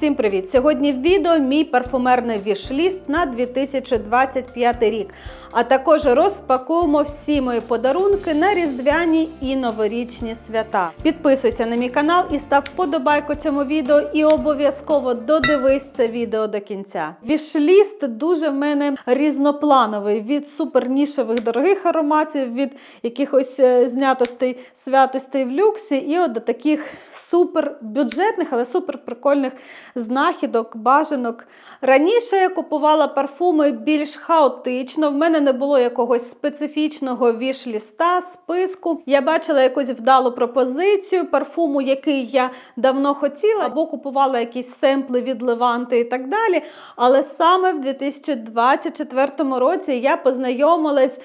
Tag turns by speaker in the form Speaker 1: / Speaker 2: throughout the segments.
Speaker 1: Всім привіт! Сьогодні в відео мій парфумерний вішліст на 2025 рік. А також розпакуємо всі мої подарунки на різдвяні і новорічні свята. Підписуйся на мій канал і став вподобайку цьому відео. І обов'язково додивись це відео до кінця. Вішліст дуже в мене різноплановий від супернішевих дорогих ароматів, від якихось е, знятостей, святостей в люксі, і от до таких супер бюджетних, але супер прикольних знахідок, бажанок. Раніше я купувала парфуми більш хаотично. В мене не було якогось специфічного віш-ліста, списку. Я бачила якусь вдалу пропозицію парфуму, який я давно хотіла, або купувала якісь семпли від Леванти і так далі. Але саме в 2024 році я познайомилась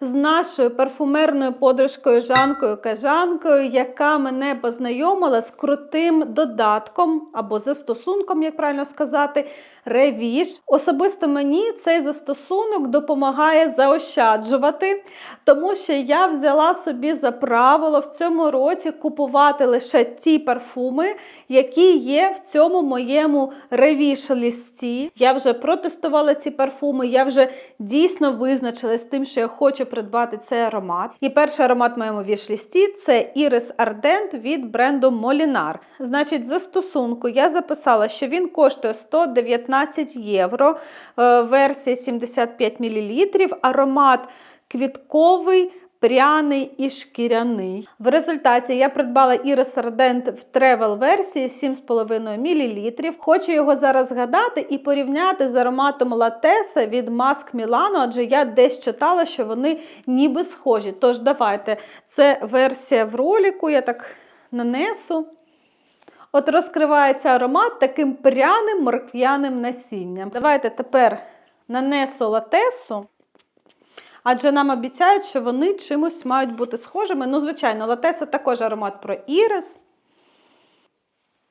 Speaker 1: з нашою парфумерною подружкою Жанкою Кажанкою, яка мене познайомила з крутим додатком або застосунком, як правильно сказати, Ревіш. Особисто мені цей застосунок допомагає заощаджувати, тому що я взяла собі за правило в цьому році купувати лише ті парфуми, які є в цьому моєму ревіш-лісті. Я вже протестувала ці парфуми, я вже дійсно визначилась з тим, що я хочу придбати цей аромат. І перший аромат в моєму віш-лісті це Iris Ardent від бренду Molinar. Значить, за стосунку я записала, що він коштує 119 євро, е, версія 75 мл, аромат квітковий. Пряний і шкіряний. В результаті я придбала Iris Ardent в тревел версії 7,5 мл. Хочу його зараз згадати і порівняти з ароматом Латеса від Mask Milano, адже я десь читала, що вони ніби схожі. Тож, давайте, це версія в роліку, я так нанесу. От розкривається аромат таким пряним моркв'яним насінням. Давайте тепер нанесу латесу. Адже нам обіцяють, що вони чимось мають бути схожими. Ну, звичайно, латеса також аромат про ірис.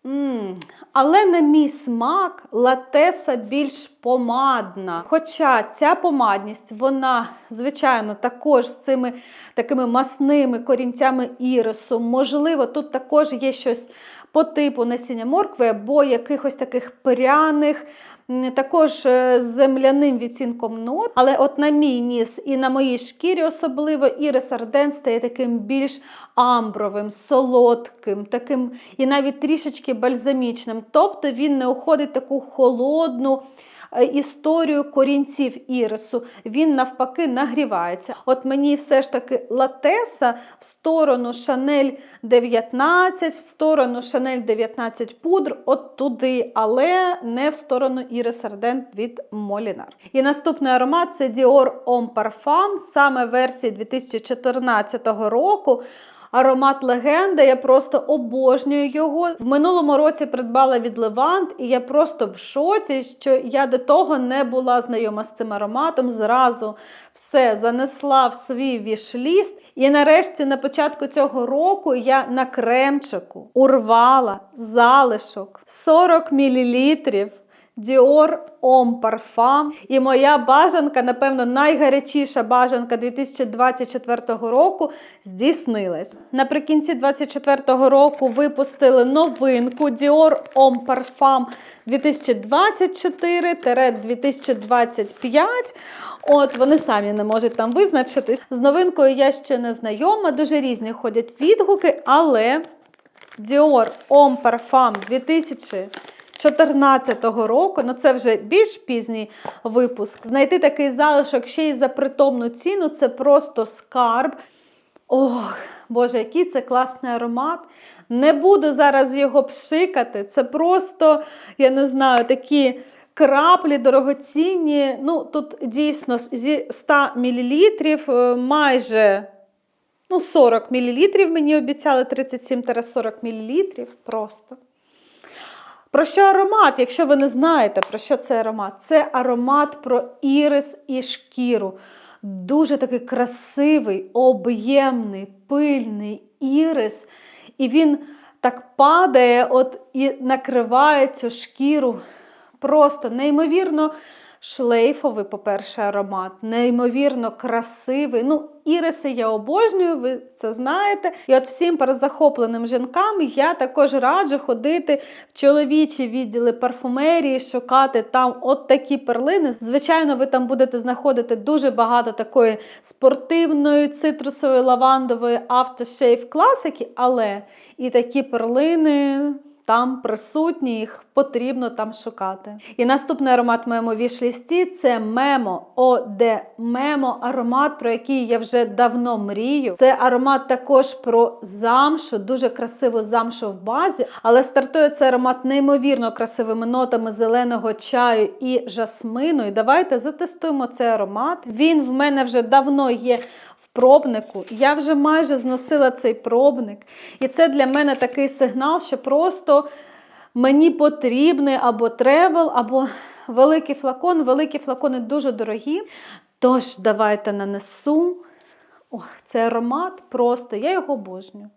Speaker 1: М-м, Але на мій смак латеса більш помадна. Хоча ця помадність, вона, звичайно, також з цими такими масними корінцями ірису. Можливо, тут також є щось по типу насіння моркви або якихось таких пряних. Також з земляним відцінком нот, але от на мій ніс і на моїй шкірі особливо ірис Арден стає таким більш амбровим, солодким, таким і навіть трішечки бальзамічним. Тобто він не уходить таку холодну. Історію корінців ірису, він навпаки нагрівається. От мені все ж таки латеса в сторону Шанель 19, в сторону Шанель 19 пудр, от туди, але не в сторону Iris Ardent від Molinar. І наступний аромат це Dior Homme Parfum, саме версії 2014 року. Аромат легенда, я просто обожнюю його. В минулому році придбала від Левант, і я просто в шоці, що я до того не була знайома з цим ароматом. Зразу все занесла в свій вішліст. І нарешті, на початку цього року, я на кремчику урвала залишок 40 мл. Dior Homme Parfum. І моя бажанка, напевно, найгарячіша бажанка 2024 року здійснилась. Наприкінці 2024 року випустили новинку Dior Homme Parfum 2024-2025. От вони самі не можуть там визначитись. З новинкою я ще не знайома, дуже різні ходять відгуки, але Dior Homme Parfum 2000 2014 року, ну це вже більш пізній випуск. Знайти такий залишок ще й за притомну ціну це просто скарб. Ох, Боже, який це класний аромат. Не буду зараз його пшикати. Це просто, я не знаю, такі краплі дорогоцінні. Ну, Тут дійсно зі 100 мл майже ну, 40 мл. Мені обіцяли 37-40 мл. Просто. Про що аромат? Якщо ви не знаєте, про що це аромат? Це аромат про ірис і шкіру. Дуже такий красивий, об'ємний, пильний ірис. І він так падає от і накриває цю шкіру. Просто неймовірно шлейфовий, по-перше, аромат, неймовірно красивий. Ну, іриси я обожнюю, ви це знаєте. І от всім перезахопленим жінкам я також раджу ходити в чоловічі відділи парфумерії, шукати там от такі перлини. Звичайно, ви там будете знаходити дуже багато такої спортивної, цитрусової, лавандової автошейф класики, але і такі перлини там присутні, їх потрібно там шукати. І наступний аромат в моєму вішлісті це Memo OD Memo, аромат, про який я вже давно мрію. Це аромат також про замшу, дуже красиву замшу в базі, але стартує цей аромат неймовірно красивими нотами зеленого чаю і жасмину. І давайте затестуємо цей аромат. Він в мене вже давно є пробнику. Я вже майже зносила цей пробник. І це для мене такий сигнал, що просто мені потрібний або тревел, або великий флакон. Великі флакони дуже дорогі. Тож, давайте нанесу. Ох, цей аромат просто, я його обожнюю.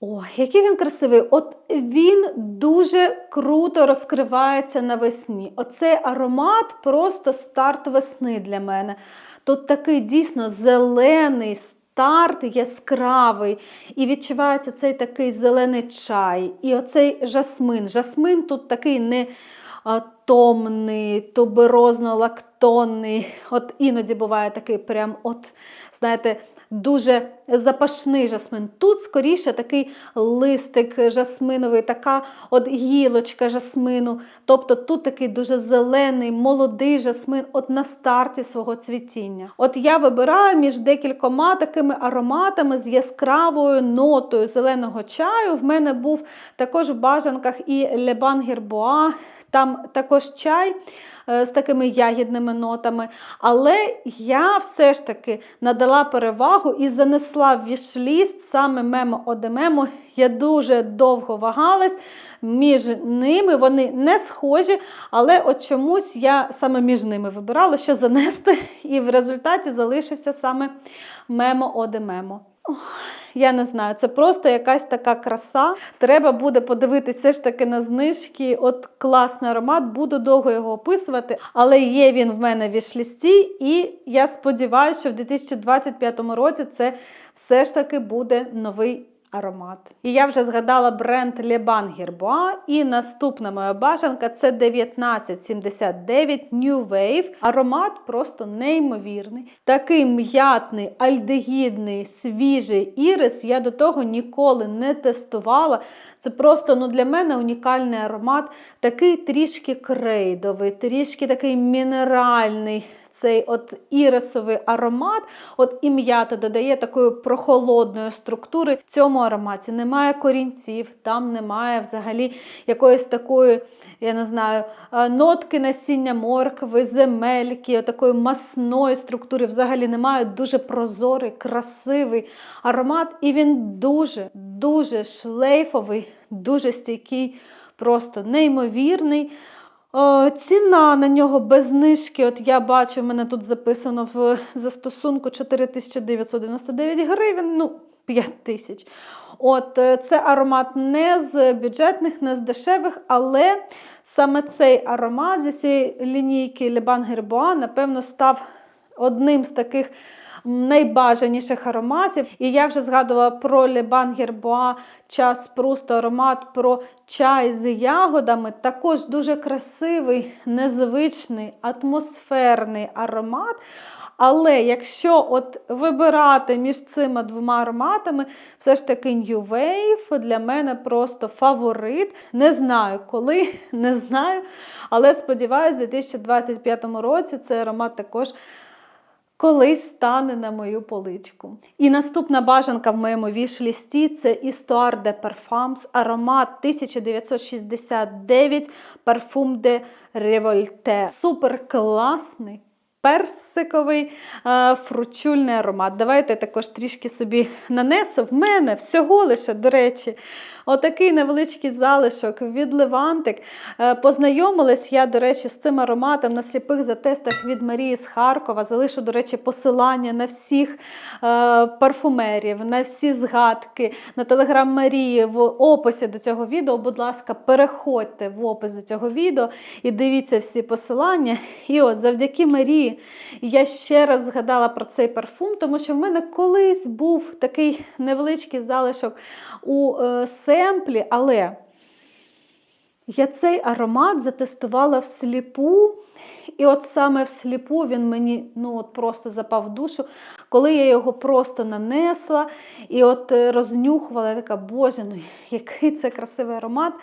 Speaker 1: О, який він красивий! От він дуже круто розкривається навесні. Оцей аромат просто старт весни для мене. Тут такий дійсно зелений старт, яскравий, і відчувається цей такий зелений чай. І оцей жасмин. Жасмин тут такий не томний, туберозно-лактонний. От іноді буває такий прям, от, знаєте, дуже запашний жасмин. Тут скоріше такий листик жасминовий, така от гілочка жасмину. Тобто тут такий дуже зелений, молодий жасмин от на старті свого цвітіння. От я вибираю між декількома такими ароматами з яскравою нотою зеленого чаю. В мене був також в бажанках і Лебан Гербоа. Там також чай е, з такими ягідними нотами. Але я все ж таки надала перевагу і занесла в вішліст саме мемо одемемо. Я дуже довго вагалась між ними. Вони не схожі, але от чомусь я саме між ними вибирала, що занести, і в результаті залишився саме мемо одемемо. Я не знаю, це просто якась така краса. Треба буде подивитися все ж таки на знижки. От класний аромат, буду довго його описувати, але є він в мене в вішлісті, і я сподіваюся, що в 2025 році це все ж таки буде новий аромат. І я вже згадала бренд Le Ban Gerbois, і наступна моя бажанка це 1979 New Wave. Аромат просто неймовірний. Такий м'ятний, альдегідний, свіжий ірис. Я до того ніколи не тестувала. Це просто ну, для мене унікальний аромат, такий трішки крейдовий, трішки такий мінеральний цей от ірисовий аромат, от і м'ята додає такої прохолодної структури. В цьому ароматі немає корінців, там немає взагалі якоїсь такої, я не знаю, е, нотки насіння моркви, земельки, такої масної структури. Взагалі немає дуже прозорий, красивий аромат. І він дуже, дуже шлейфовий, дуже стійкий, просто неймовірний. О, ціна на нього без знижки. От я бачу, в мене тут записано в застосунку 4999 гривень, ну, 5 тисяч. От е, Це аромат не з бюджетних, не з дешевих, але саме цей аромат зі цієї лінійки Ban Gerbois, напевно, став одним з таких найбажаніших ароматів. І я вже згадувала про Лебан Гербоа, час просто аромат, про чай з ягодами. Також дуже красивий, незвичний, атмосферний аромат. Але якщо от вибирати між цими двома ароматами, все ж таки New Wave для мене просто фаворит. Не знаю коли, не знаю. Але сподіваюся, у 2025 році цей аромат також колись стане на мою поличку. І наступна бажанка в моєму вішлісті це Істуар де Parfums, аромат 1969 Parfum de Revolte. Супер класний. Персиковий е, фручульний аромат. Давайте також трішки собі нанесу. В мене всього лише, до речі, отакий невеличкий залишок від Левантик. Е, Познайомилась я, до речі, з цим ароматом на сліпих затестах від Марії з Харкова. Залишу, до речі, посилання на всіх е, парфумерів, на всі згадки, на телеграм Марії в описі до цього відео. Будь ласка, переходьте в опис до цього відео і дивіться всі посилання. І от завдяки Марії я ще раз згадала про цей парфум, тому що в мене колись був такий невеличкий залишок у е, семплі, але я цей аромат затестувала всліпу, і от саме всліпу він мені ну, от просто запав в душу. Коли я його просто нанесла і от е, рознюхувала, я така, боже, ну який це красивий аромат.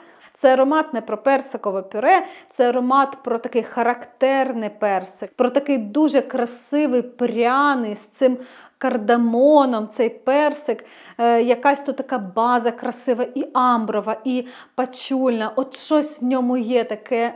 Speaker 1: Це аромат не про персикове пюре, це аромат про такий характерний персик, про такий дуже красивий, пряний з цим кардамоном, цей персик, е, якась тут така база красива, і амброва, і пачульна. От щось в ньому є таке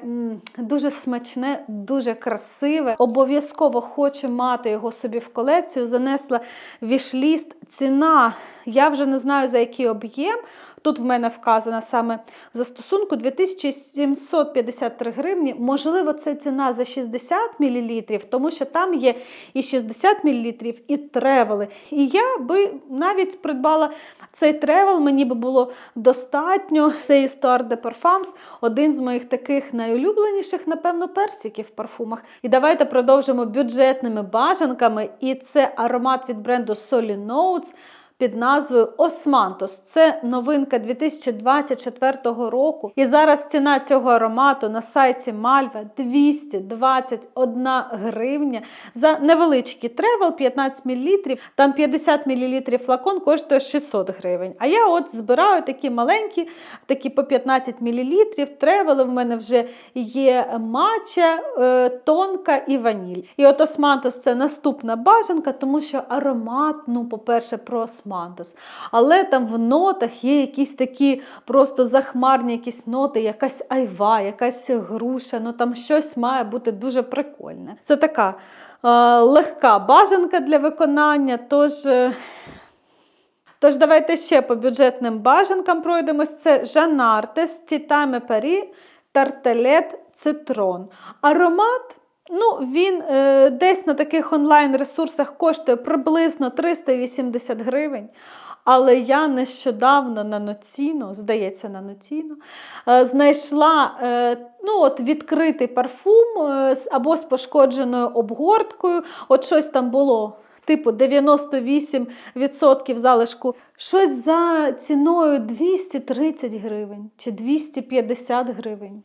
Speaker 1: дуже смачне, дуже красиве. Обов'язково хочу мати його собі в колекцію. Занесла вішліст. Ціна, я вже не знаю за який об'єм. Тут в мене вказана саме в застосунку 2753 гривні. Можливо, це ціна за 60 мл, тому що там є і 60 мл, і тревели. І я би навіть придбала цей тревел, мені би було достатньо. Це Histoire de Parfums, один з моїх таких найулюбленіших, напевно, персиків в парфумах. І давайте продовжимо бюджетними бажанками. І це аромат від бренду Solly Notes під назвою Османтос. Це новинка 2024 року. І зараз ціна цього аромату на сайті Мальва 221 гривня за невеличкий тревел 15 мл. Там 50 мл флакон коштує 600 гривень. А я от збираю такі маленькі, такі по 15 мл. Тревели в мене вже є матча, е, тонка і ваніль. І от Османтос це наступна бажанка, тому що аромат, ну, по-перше, про Османтос. Але там в нотах є якісь такі просто захмарні якісь ноти, якась айва, якась груша. Ну там щось має бути дуже прикольне. Це така е, легка бажанка для виконання. Тож. е, Тож давайте ще по бюджетним бажанкам пройдемось. Це Жанартес, Тітаме Парі, Тартелет, Цитрон. Аромат. Ну, він е, десь на таких онлайн-ресурсах коштує приблизно 380 гривень. Але я нещодавно на Ноціно, здається, на Ноціно, е, знайшла е, ну, от відкритий парфум е, або з пошкодженою обгорткою. От щось там було. Типу 98% залишку. Щось за ціною 230 гривень чи 250 гривень.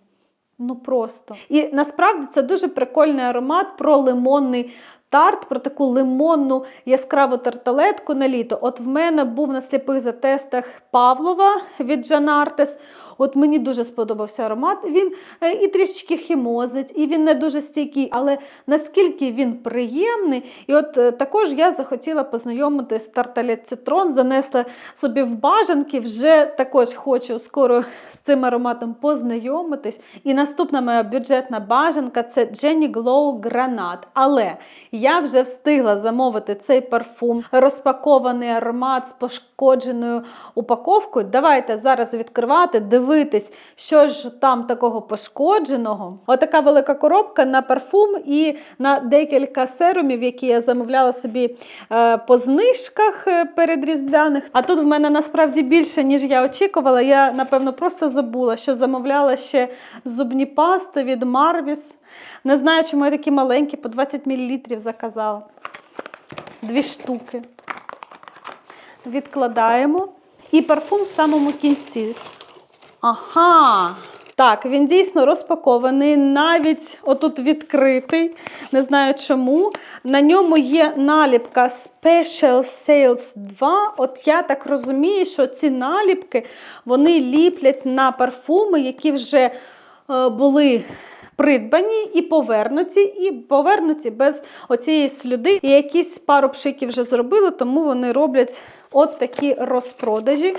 Speaker 1: Ну просто. І насправді це дуже прикольний аромат про лимонний тарт, про таку лимонну яскраву тарталетку на літо. От в мене був на сліпих затестах Павлова від Жанартес. От мені дуже сподобався аромат. Він е, і трішечки хімозить, і він не дуже стійкий, але наскільки він приємний. І от е, також я захотіла познайомитись з тарталет цитрон, занесла собі в бажанки. Вже також хочу скоро з цим ароматом познайомитись. І наступна моя бюджетна бажанка це Jenny Glow Granat. Але я вже встигла замовити цей парфум, розпакований аромат з пошкодженою упаковкою. Давайте зараз відкривати, дивитись, що ж там такого пошкодженого. Отака велика коробка на парфум і на декілька серумів, які я замовляла собі е, по знижках е, перед різдвяних. А тут в мене насправді більше, ніж я очікувала. Я, напевно, просто забула, що замовляла ще зубні пасти від Marvis. Не знаю, чому я такі маленькі, по 20 мл заказала. Дві штуки. Відкладаємо. І парфум в самому кінці. Ага. Так, він дійсно розпакований, навіть отут відкритий. Не знаю чому. На ньому є наліпка Special Sales 2. От я так розумію, що ці наліпки вони ліплять на парфуми, які вже е, були придбані і повернуті, і повернуті без оцієї слюди. І якісь пару пшиків вже зробили, тому вони роблять от такі розпродажі.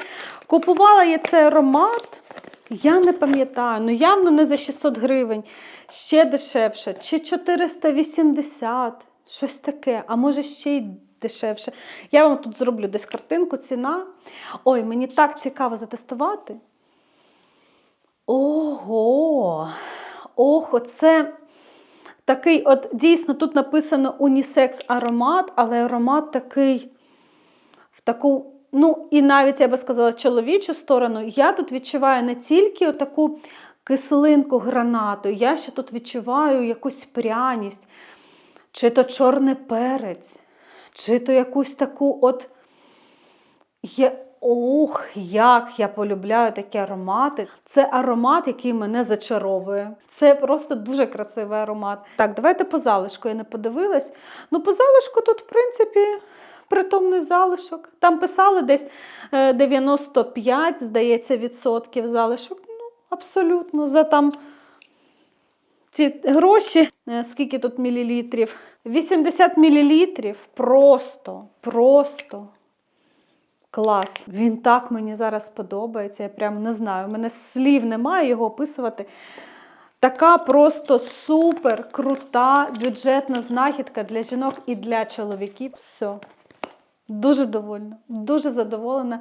Speaker 1: Купувала я цей аромат. Я не пам'ятаю, ну явно не за 600 гривень, ще дешевше, чи 480, щось таке, а може ще й дешевше. Я вам тут зроблю десь картинку, ціна. Ой, мені так цікаво затестувати. Ого! Ох, оце такий, от дійсно тут написано унісекс аромат, але аромат такий в таку, ну і навіть я би сказала, чоловічу сторону. Я тут відчуваю не тільки таку кислинку гранату, я ще тут відчуваю якусь пряність, чи то чорний перець, чи то якусь таку от. Ох, як я полюбляю такі аромати. Це аромат, який мене зачаровує. Це просто дуже красивий аромат. Так, давайте по залишку. Я не подивилась. Ну, по залишку тут, в принципі, притомний залишок. Там писали десь е, 95, здається, відсотків залишок. Ну, абсолютно. За там ці гроші, е, скільки тут мілілітрів? 80 мілілітрів. Просто, просто. Клас. Він так мені зараз подобається. Я прям не знаю. У мене слів немає його описувати. Така просто супер крута бюджетна знахідка для жінок і для чоловіків. Все. Дуже довольна, дуже задоволена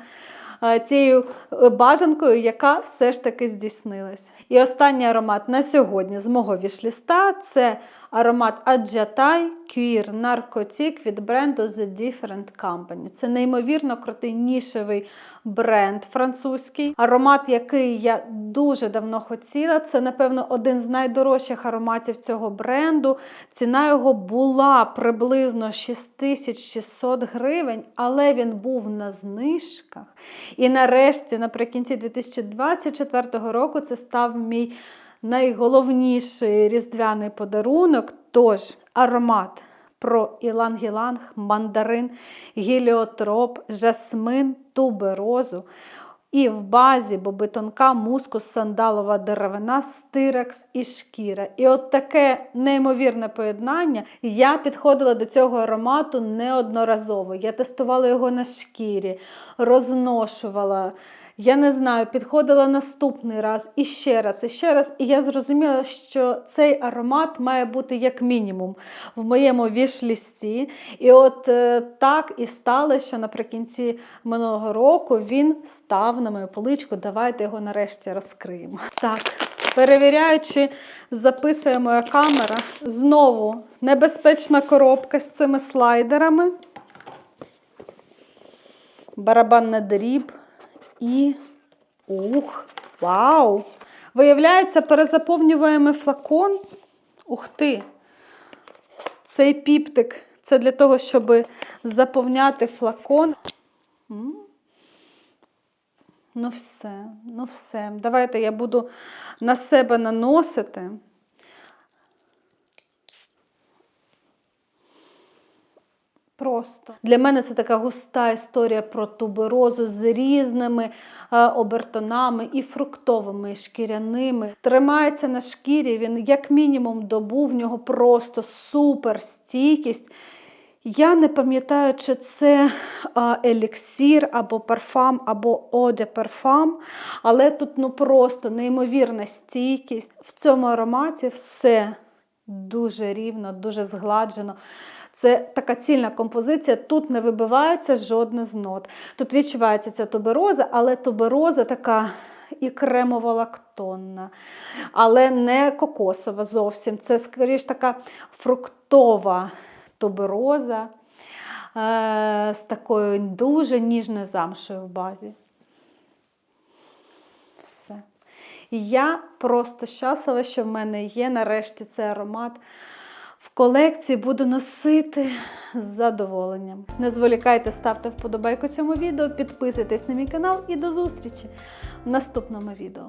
Speaker 1: цією е, бажанкою, яка все ж таки здійснилась. І останній аромат на сьогодні з мого вішліста це аромат Аджатай Cuir Narcotic від бренду The Different Company. Це неймовірно крутий нішевий бренд французький. Аромат, який я дуже давно хотіла. Це, напевно, один з найдорожчих ароматів цього бренду. Ціна його була приблизно 6600 гривень, але він був на знижках. І нарешті, наприкінці 2024 року, це став мій найголовніший різдвяний подарунок. Тож, аромат про іланг-іланг, мандарин, гіліотроп, жасмин, туберозу. І в базі бобитонка, мускус, сандалова деревина, стирекс і шкіра. І от таке неймовірне поєднання. Я підходила до цього аромату неодноразово. Я тестувала його на шкірі, розношувала. Я не знаю, підходила наступний раз і ще раз, і ще раз. І я зрозуміла, що цей аромат має бути як мінімум в моєму віш-лісті. І от е, так і стало, що наприкінці минулого року він став на мою поличку. Давайте його нарешті розкриємо. Так, перевіряю, чи записує моя камера. Знову небезпечна коробка з цими слайдерами. Барабан на дріб. І ух, вау! Виявляється, перезаповнюємо флакон. Ух ти! Цей піптик це для того, щоб заповняти флакон. Ну, все, ну все. Давайте я буду на себе наносити. Просто для мене це така густа історія про туберозу з різними е, обертонами і фруктовими, і шкіряними. Тримається на шкірі. Він як мінімум добу, в нього просто супер стійкість. Я не пам'ятаю, чи це а, еліксір або парфам, або оде парфам, але тут ну просто неймовірна стійкість. В цьому ароматі все дуже рівно, дуже згладжено. Це така цільна композиція, тут не вибивається жодне з нот. Тут відчувається ця тубероза, але тубероза така і кремово-лактонна, але не кокосова зовсім. Це, скоріш, така фруктова тубероза е, з такою дуже ніжною замшею в базі. Все. І я просто щаслива, що в мене є нарешті цей аромат. Колекції буду носити з задоволенням. Не зволікайте, ставте вподобайку цьому відео, підписуйтесь на мій канал і до зустрічі в наступному відео.